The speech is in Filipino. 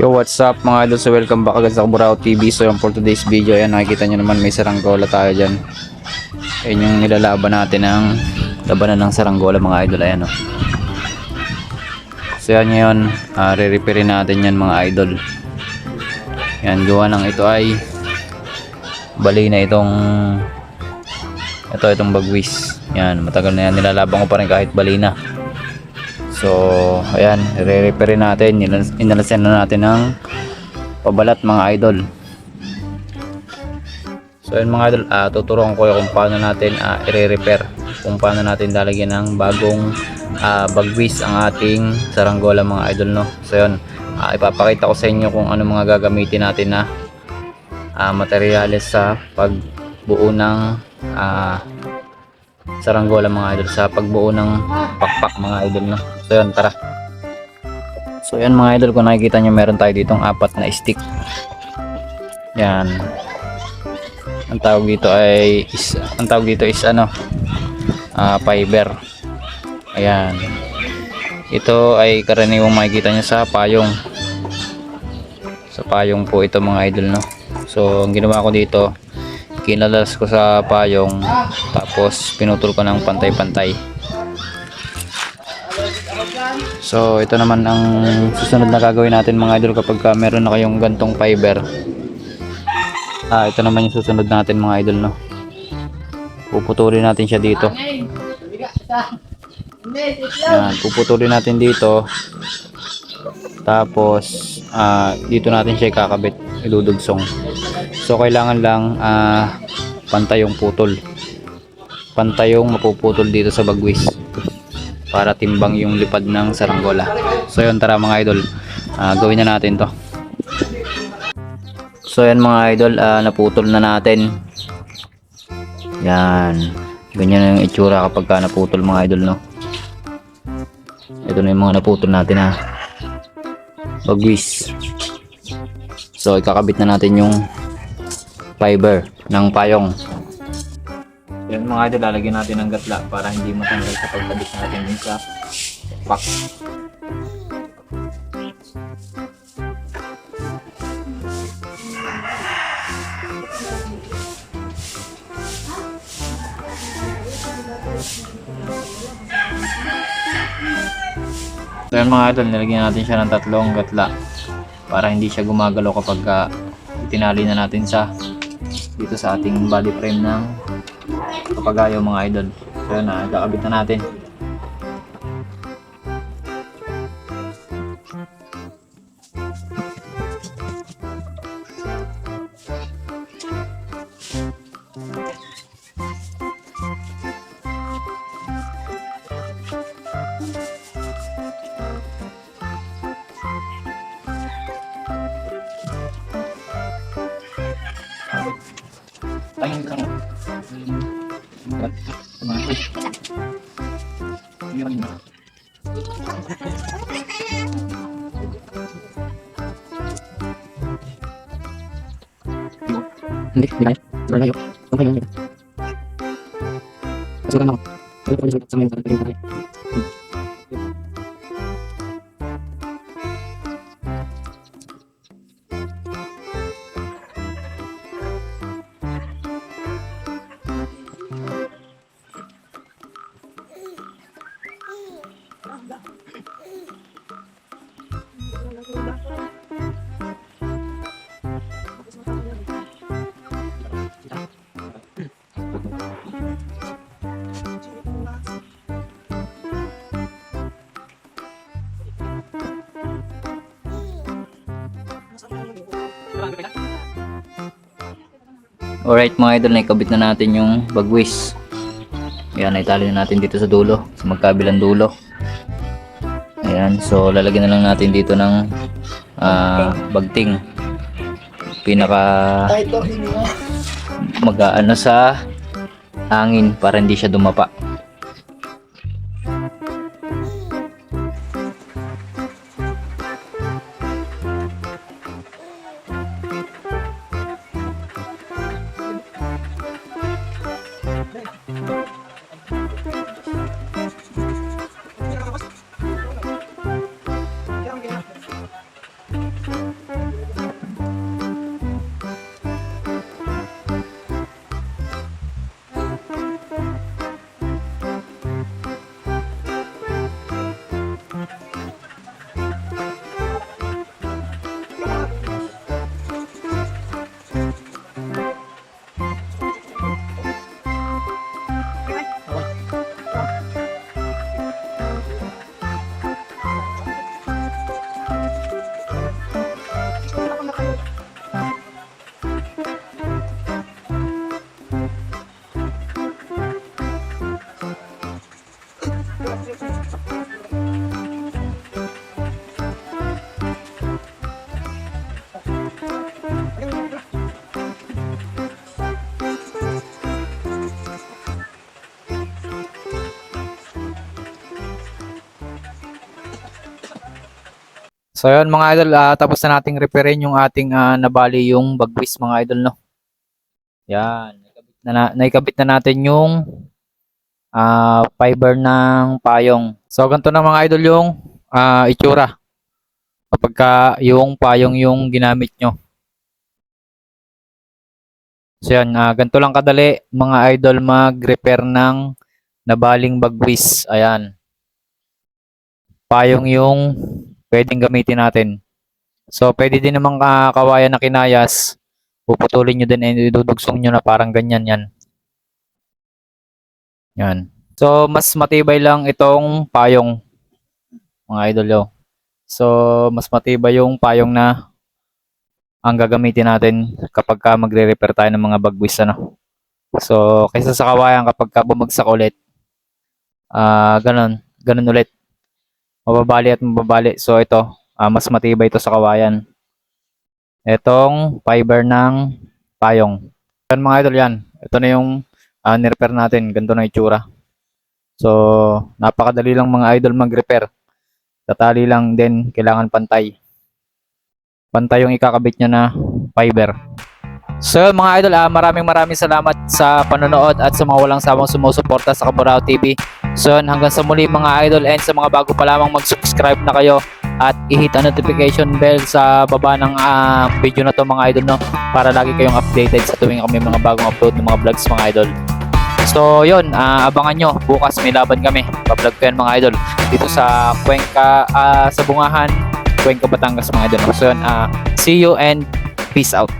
Yo, what's up mga idol? So, welcome back agad sa Kaburao TV. So, yung for today's video, ayan, nakikita nyo naman may saranggola tayo dyan. Ayan yung nilalaban natin ng labanan ng saranggola mga idol. Ayan, oh. So, yan ngayon, uh, re-repairin natin yan mga idol. Yan, gawa ng ito ay bali na itong ito, itong bagwis. Yan, matagal na yan. Nilalaban ko pa rin kahit bali na. So, ayan, re-repair natin. Inal- Inalasan na natin ng pabalat mga idol. So, ayan mga idol, ah, tuturuan ko kung paano natin ah, i-repair. Kung paano natin lalagyan ng bagong ah, bagwis ang ating saranggola mga idol, no? So, yun, ah, ipapakita ko sa inyo kung ano mga gagamitin natin na ah, materyales sa pagbuo ng ah, saranggola mga idol sa pagbuo ng pakpak mga idol no. So yun tara. So yan mga idol kung nakikita nyo meron tayo ditong apat na stick. Yan. Ang tawag dito ay is, ang tawag dito is ano ah, fiber. Ayan. Ito ay karaniwang makikita nyo sa payong. Sa payong po ito mga idol no. So ang ginawa ko dito kinalas ko sa payong tapos pinutol ko ng pantay-pantay. So ito naman ang susunod na gagawin natin mga idol kapag ka meron na kayong gantong fiber. Ah ito naman yung susunod natin mga idol no? Puputulin natin siya dito. Yan puputulin natin dito. Tapos ah, dito natin siya ikakabit idudugsong so kailangan lang ah, pantay yung putol. Pantay yung mapuputol dito sa bagwis para timbang yung lipad ng saranggola. So yun tara mga idol. Ah, gawin na natin to. So yan mga idol ah, naputol na natin. Yan. Ganyan yung itsura kapag ka naputol mga idol no? Ito na yung mga naputol natin ha? Bagwis. So ikakabit na natin yung fiber ng payong. Yan mga idol lalagyan natin ng gatla para hindi matanggal sa pagkabit natin din sa pack. So yan mga idol, nilagyan natin siya ng tatlong gatla para hindi siya gumagalaw kapag uh, itinali na natin sa dito sa ating body frame ng kapagayo mga idol. So yan na, kakabit na natin. よ今。何で見られないよ。おはよう。Alright mga idol, naikabit na natin yung bagwis. Ayan, naitali na natin dito sa dulo, sa magkabilang dulo. Ayan, so lalagyan na lang natin dito ng ah, bagting. Pinaka mag-ano sa hangin para hindi siya dumapa. So yun mga idol, ah, tapos na nating repairin yung ating ah, nabali yung bagwis mga idol no. Yan, naikabit na, na naikabit na natin yung ah, fiber ng payong. So ganito na mga idol yung ah, itsura kapag ka yung payong yung ginamit nyo. So yan, ah, ganito lang kadali mga idol mag-repair ng nabaling bagwis. Ayan. Payong yung pwedeng gamitin natin. So, pwede din namang ah, kawayan na kinayas. Puputulin nyo din and idudugsong nyo na parang ganyan yan. Yan. So, mas matibay lang itong payong mga idol yo. So, mas matibay yung payong na ang gagamitin natin kapag ka magre-repair tayo ng mga bagwis ano. So, kaysa sa kawayan kapag ka bumagsak ulit, ah ganun, ganun ulit mababali at mababali. So ito, ah, mas matibay ito sa kawayan. Itong fiber ng payong. Yan mga idol yan. Ito na yung uh, nirepair natin. Ganito na itsura. So, napakadali lang mga idol mag-repair. Tatali lang din, kailangan pantay. Pantay yung ikakabit niya na fiber. So mga idol, ah, maraming maraming salamat sa panonood at sa mga walang sawang sumusuporta sa Kaburao TV. So yun, hanggang sa muli mga idol and sa mga bago pa lamang mag-subscribe na kayo at i-hit ang notification bell sa baba ng ah, video na to mga idol no para lagi kayong updated sa tuwing kami mga bagong upload ng mga vlogs mga idol. So yun, ah, abangan nyo. Bukas may laban kami. Pa-vlog ko yan mga idol. Dito sa Cuenca, ah, sa Bungahan, Cuenca, Batangas mga idol. So yun, ah, see you and peace out.